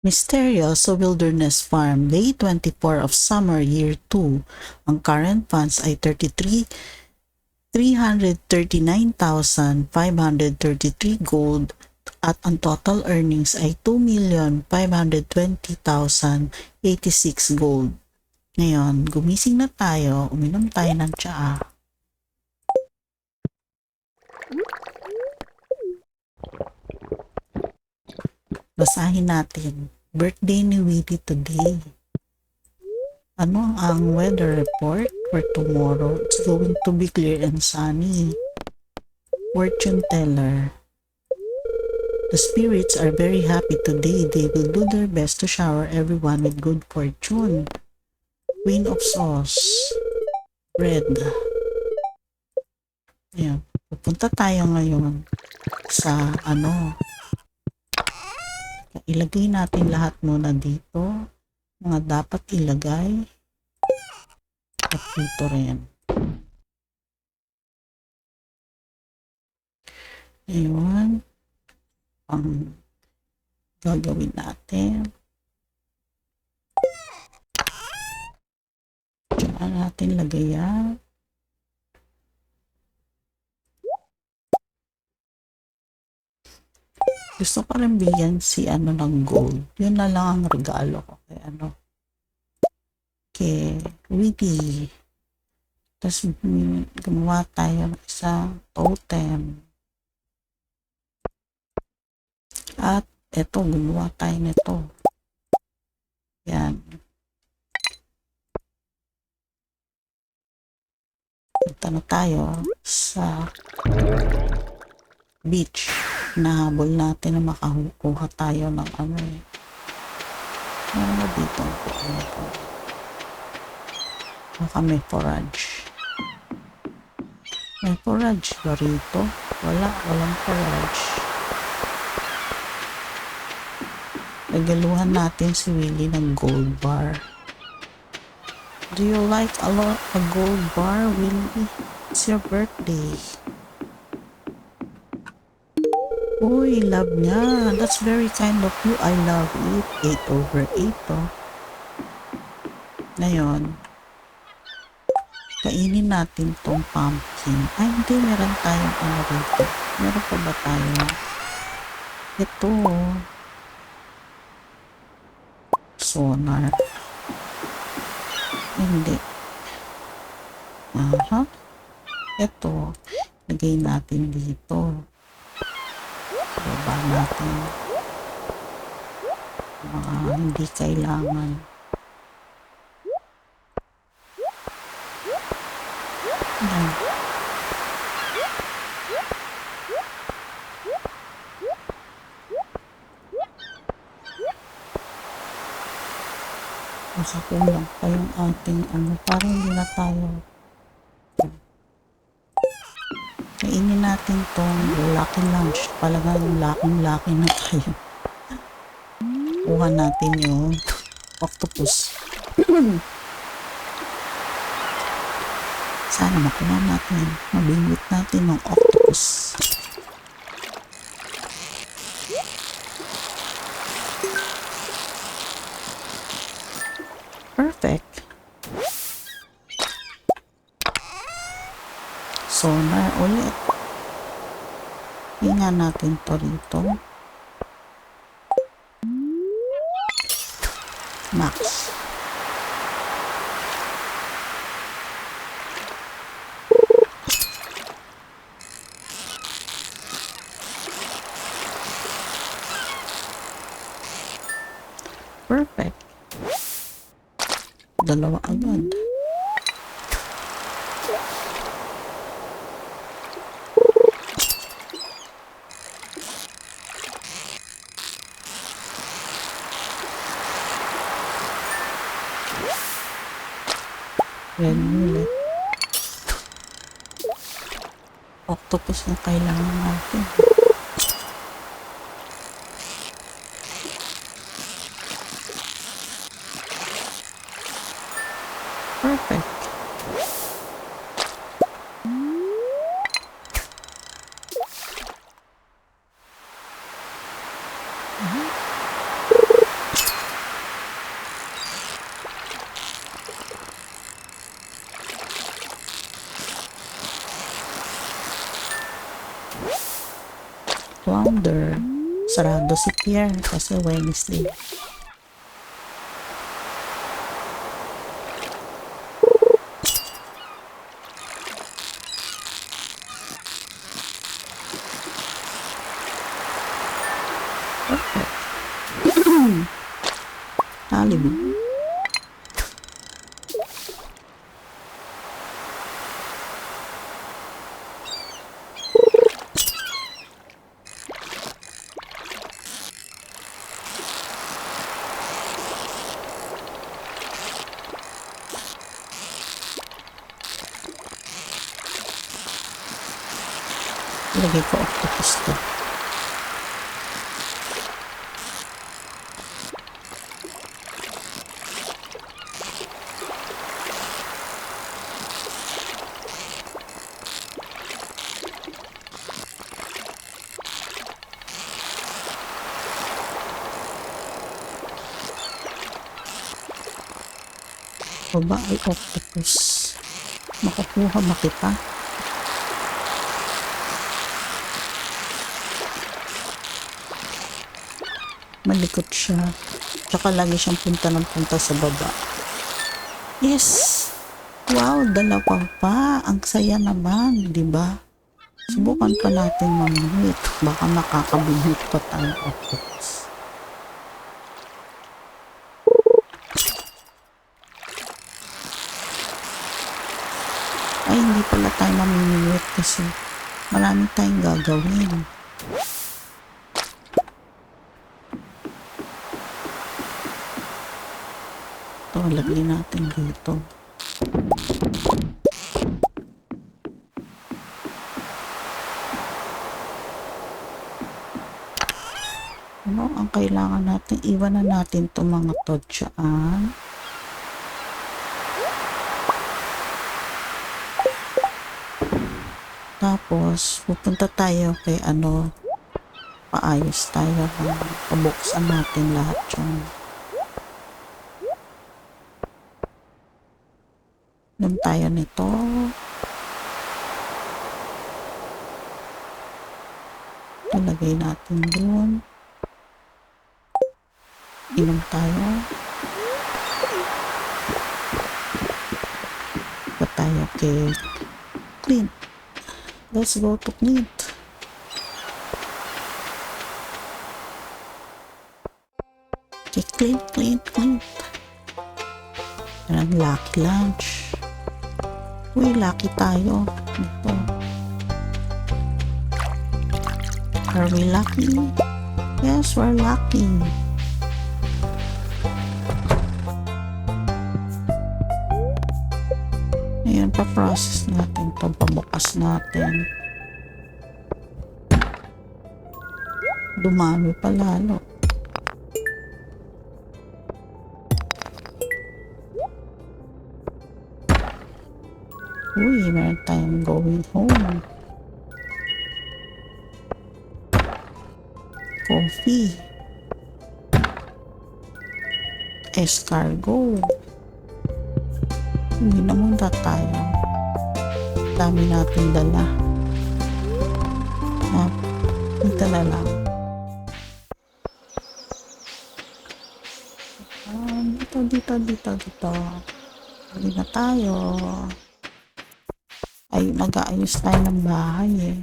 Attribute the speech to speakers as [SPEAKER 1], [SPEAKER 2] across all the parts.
[SPEAKER 1] Mysterious Wilderness Farm, Day 24 of Summer, Year 2. Ang current funds ay 33 339,533 gold at ang total earnings ay 2,520,086 gold. Ngayon, gumising na tayo, uminom tayo ng tsaa. Basahin natin. Birthday ni Willie today. Ano ang weather report for tomorrow? It's going to be clear and sunny. Fortune teller. The spirits are very happy today. They will do their best to shower everyone with good fortune. Queen of Sauce. Red. Ayan. Pupunta tayo ngayon sa ano. Ilagay natin lahat muna dito. Mga dapat ilagay. At dito rin. Ayun. Ang gagawin natin. Diyan natin lagay yan. Gusto ko rin bigyan si ano ng gold. Yun na lang ang regalo ko kay ano. Kay Witty. Tapos mm, gumawa tayo ng isang totem. At eto, gumawa tayo nito. Yan. Punta na tayo sa beach. Nahabol natin na makakuha tayo ng ano eh. Meron na dito. Ano po? Baka may forage. May forage ba rito? Wala, walang forage. Regaluhan natin si Willie ng gold bar. Do you like a lot a gold bar, Willie? It's your birthday. Uy, love niya. That's very kind of you. I love it. 8 over 8 to. Ngayon, kainin natin tong pumpkin. Ay, hindi. Meron tayong ano rito. Meron pa ba tayo? Ito. Sonar. Hindi. Aha. Ito. Lagay natin dito. Baba natin. Mga hindi kailangan. Ayan. Nakakulang pa yung ating ano. Parang hindi na tayo Kainin natin tong lucky lunch. Palagang laking-laki na tayo. Kuha natin yung octopus. Sana makuha natin. Mabingwit natin ng octopus. Natin to rito. Max. Perfect. Dalawa agad. Red ulit. Octopus na kailangan natin. wonder, sarado si Pierre kasi Wednesday. Lagay ko octopus to. Baba ay octopus. Makukuha ba kita? Malikot siya. Tsaka lagi siyang punta ng punta sa baba. Yes! Wow, dalawa pa. Ang saya naman, di ba? Subukan pa natin mamimit. Baka makakabihit pa tayo octopus. Ay, hindi pala tayo mamimit kasi marami tayong gagawin. Ito, lagay natin dito. Ano ang kailangan natin? Iwan na natin itong mga to dyan. Tapos, pupunta tayo kay ano, paayos tayo. Pabuksan natin lahat yung Inom tayo nito. Ilagay natin dun. Inom tayo. Pa tayo kay Clint. Let's go to Clint. Kay Clint, Clint, Clint. Yan ang lucky lunch. Uy, lucky tayo. Ito. Are we lucky? Yes, we're lucky. Ayan, pa-process natin to pabukas natin. Dumami pa lalo. Uy, meron tayong going home. Coffee. Escargot. Hindi na muna tayo. Dami natin dala. Ah, dito na lang. Ah, dito, dito, dito, dito. Hindi na tayo. Ay, nag-aayos tayo ng bahay eh.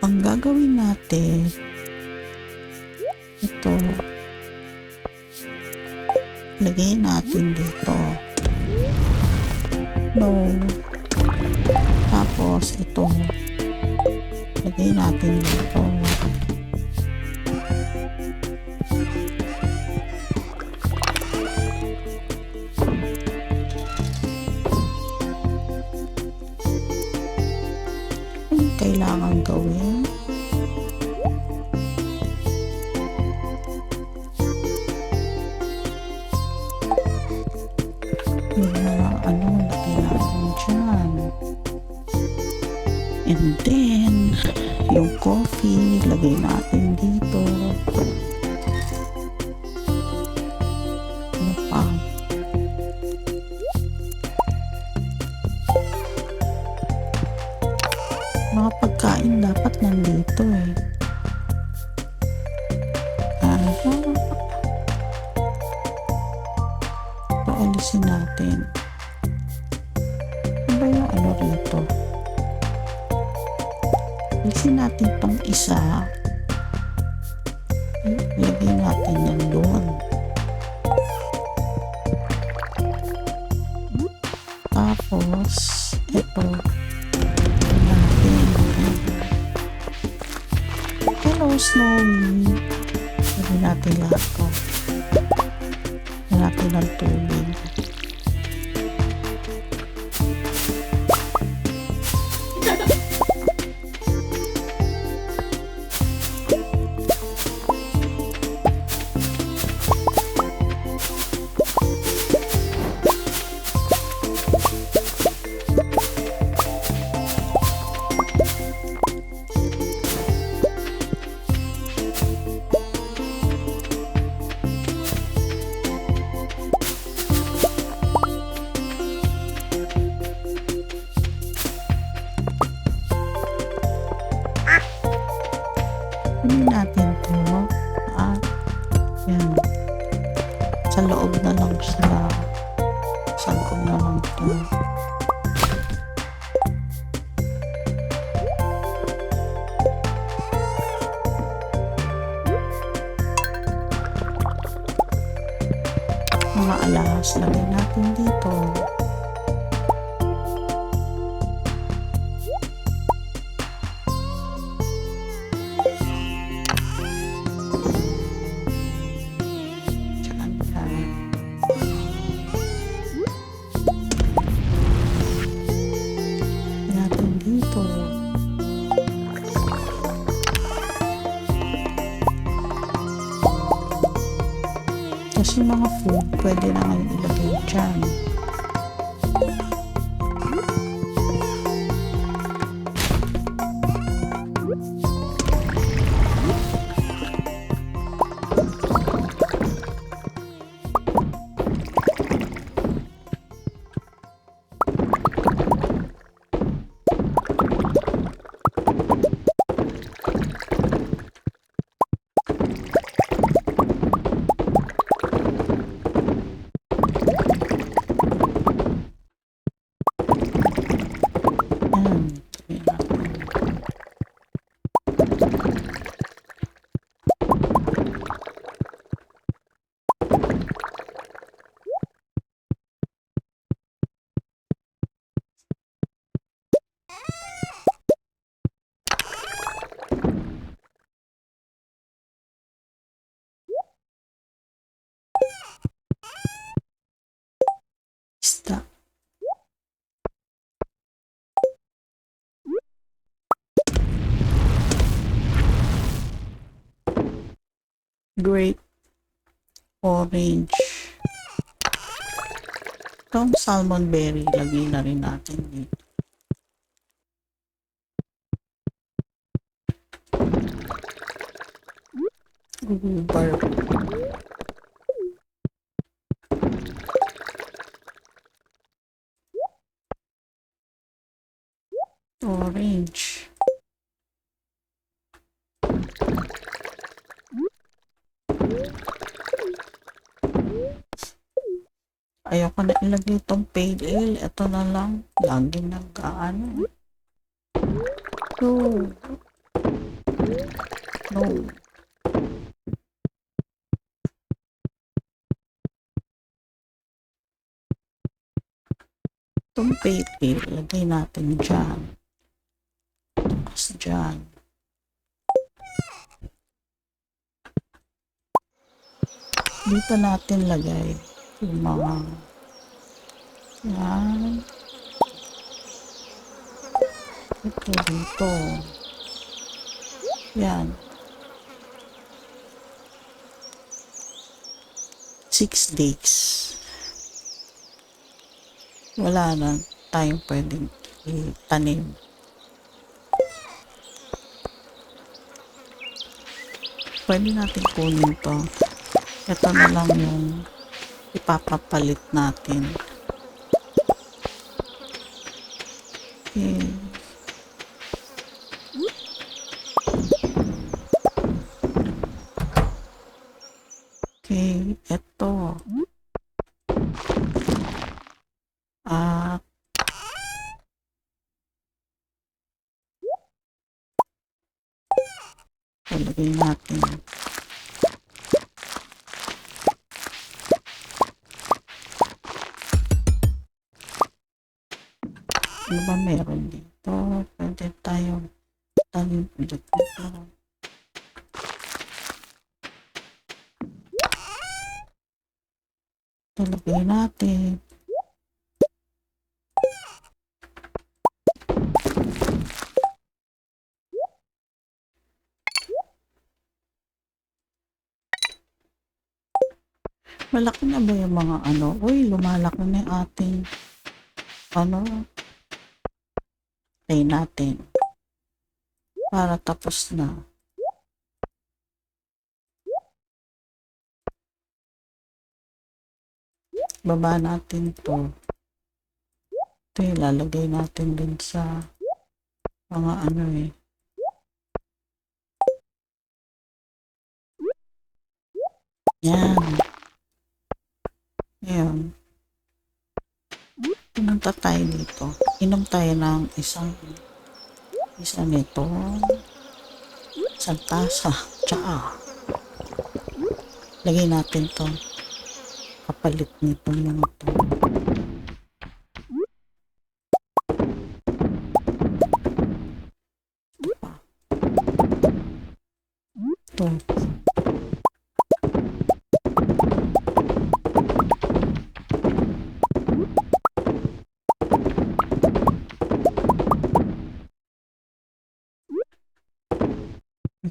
[SPEAKER 1] Ang gagawin natin, ito, lagay natin dito. No. Tapos, ito, lagay natin dito. Kailangan Mga pagkain Mga alahas lagay natin dito. Kasi mga food, pwede na ngayon ilagay dyan. Grape, orange. Itong salmon berry, lagay na rin natin dito. Rhubarb. Orange. Ayoko na ilagay itong pale ale. Ito na lang. Lagi nag-ano. No. No. Itong pale ale, lagay natin dyan. Tapos dyan. Dito natin lagay yung mga yan. Ito dito. Yan. Six days. Wala na tayong pwedeng itanim. Pwede natin kunin to. Ito na lang yung ipapapalit natin. Okay. Okay, eto. Malaki na ba yung mga ano? Uy, lumalaki na yung ating ano? Play natin. Para tapos na. Baba natin to. Ito yung lalagay natin dun sa mga ano eh. Yan. Ayan. Pumunta tayo dito. Inom tayo ng isang isa nito. Isang tasa. Tsaka. Lagay natin to. Kapalit nito mga to. Ito.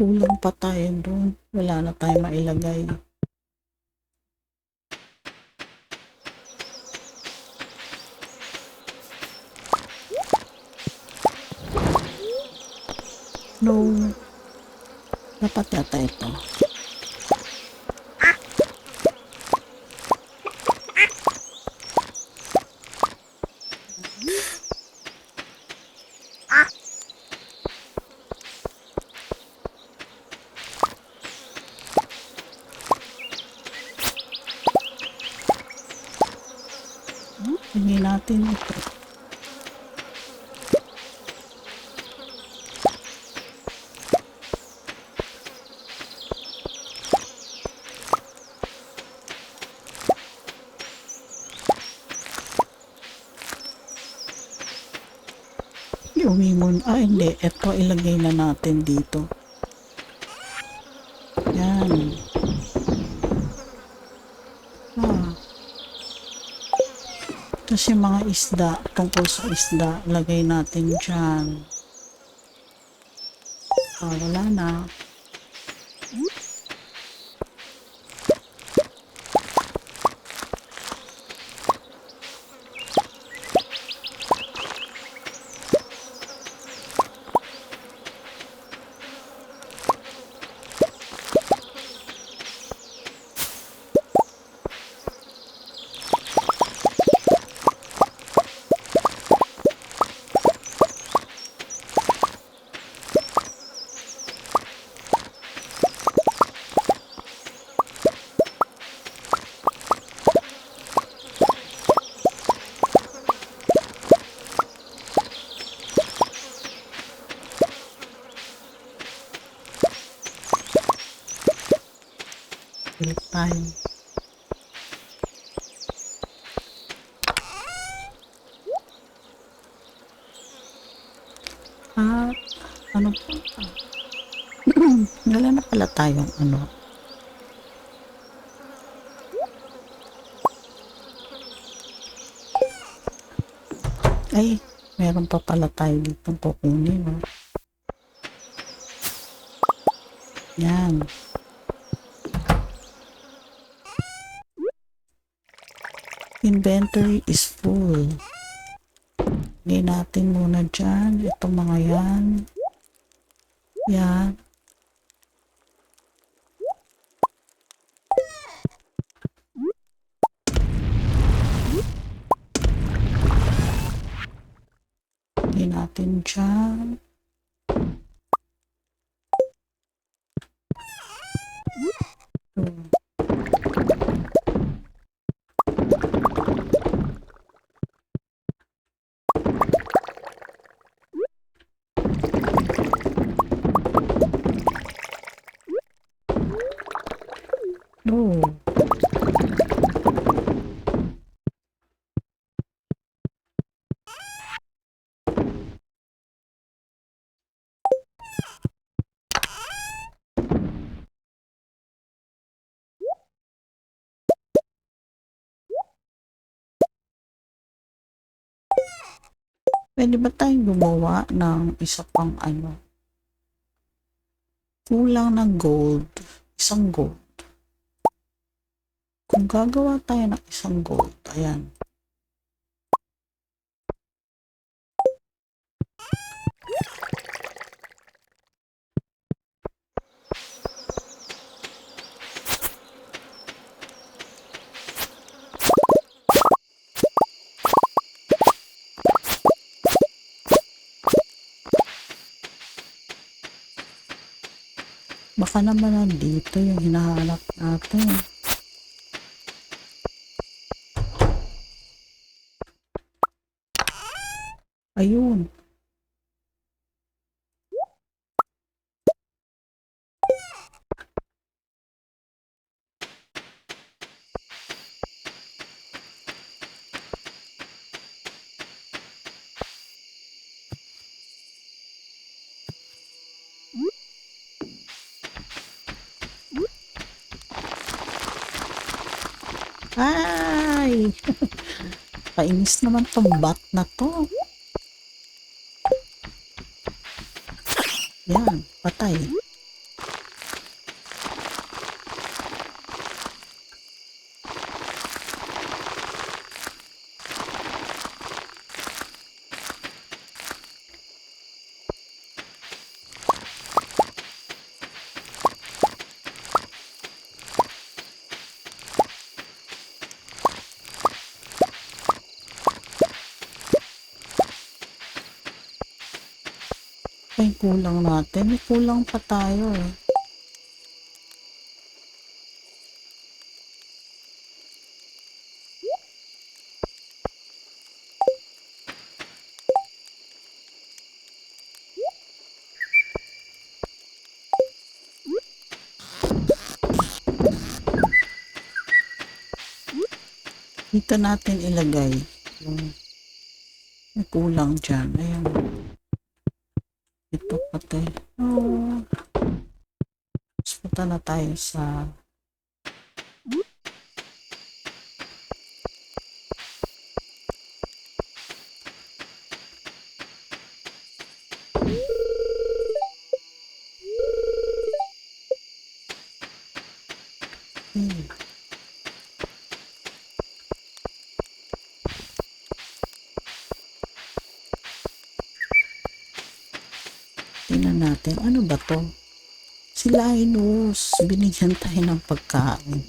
[SPEAKER 1] Kulang pa tayo doon. Wala na tayo mailagay. No. Dapat yata ito. Hindi natin ito. Umimon. Ah, hindi. Ito ilagay na natin dito. Yan. Ah. Tapos yung mga isda, tungkol sa isda, lagay natin dyan. Ah, wala na. Balik tayo. At ano po? Wala na pala tayong ano. Ay, meron pa pala tayo dito kukunin. No? Yan. Inventory is full. Hindi natin muna dyan. Itong mga yan. Yan. Hindi natin dyan. Hmm. No. Pwede ba tayong gumawa ng isa pang ano? Kulang ng gold. Isang gold. Kung gagawa tayo ng isang gold, ayan. Baka naman nandito yung hinahanap natin. Ayun. Ay! Kainis naman tong bat na to. Yan, patay. Ay, kulang natin. May kulang pa tayo eh. Dito natin ilagay yung kulang dyan. Ayan. Ito pati. Na tayo sa. Tingnan natin. Ano ba to? Si Linus. Binigyan tayo ng pagkain.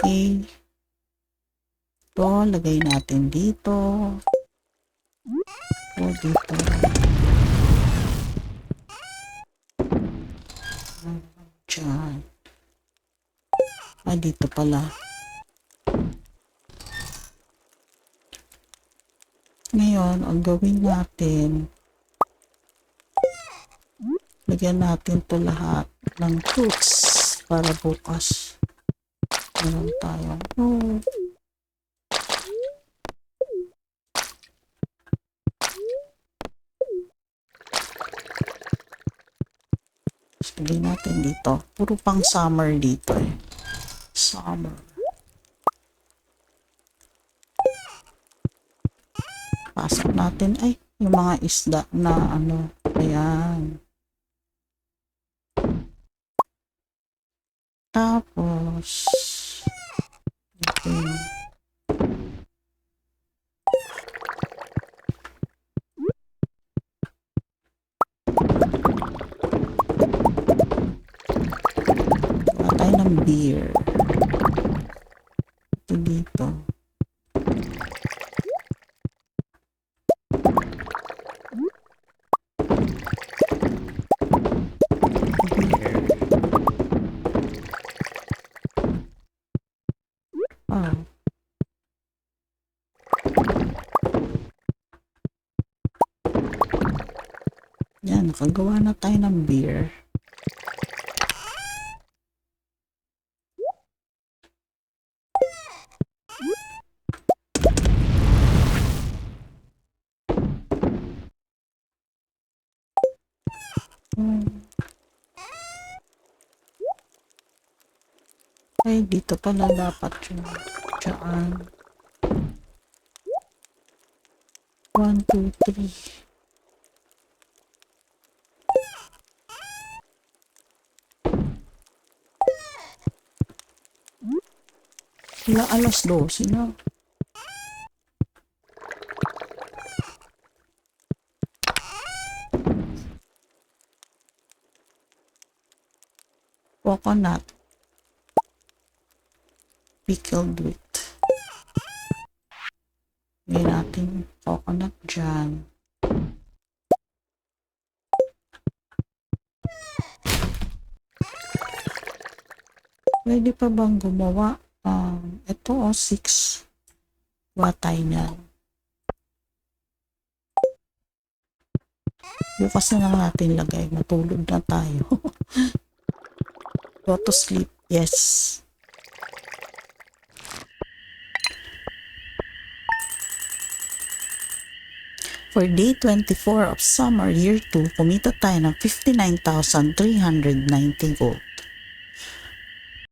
[SPEAKER 1] Okay. Ito, lagay natin dito. O, dito. Diyan. Ah, dito pala. Ngayon, ang gawin natin, lagyan natin to lahat ng fruits para bukas meron tayo. Oh. Lagay natin dito. Puro pang summer dito eh. Summer. Pasok natin ay yung mga isda na ano. Ayan. Tapos, ito. Yan, nakagawa na tayo ng beer. Hmm. Ay, dito pala dapat yun. Tsaan. 1, 2, 3. na alas 12 na. Coconut. Pickled wheat. Hindi natin coconut dyan. Pwede pa bang gumawa Um, ito o, 6. Watay niya. Bukas na lang natin lagay. Matulog na tayo. Go to sleep. Yes. For day 24 of summer year 2, kumita tayo ng 59,390 gold.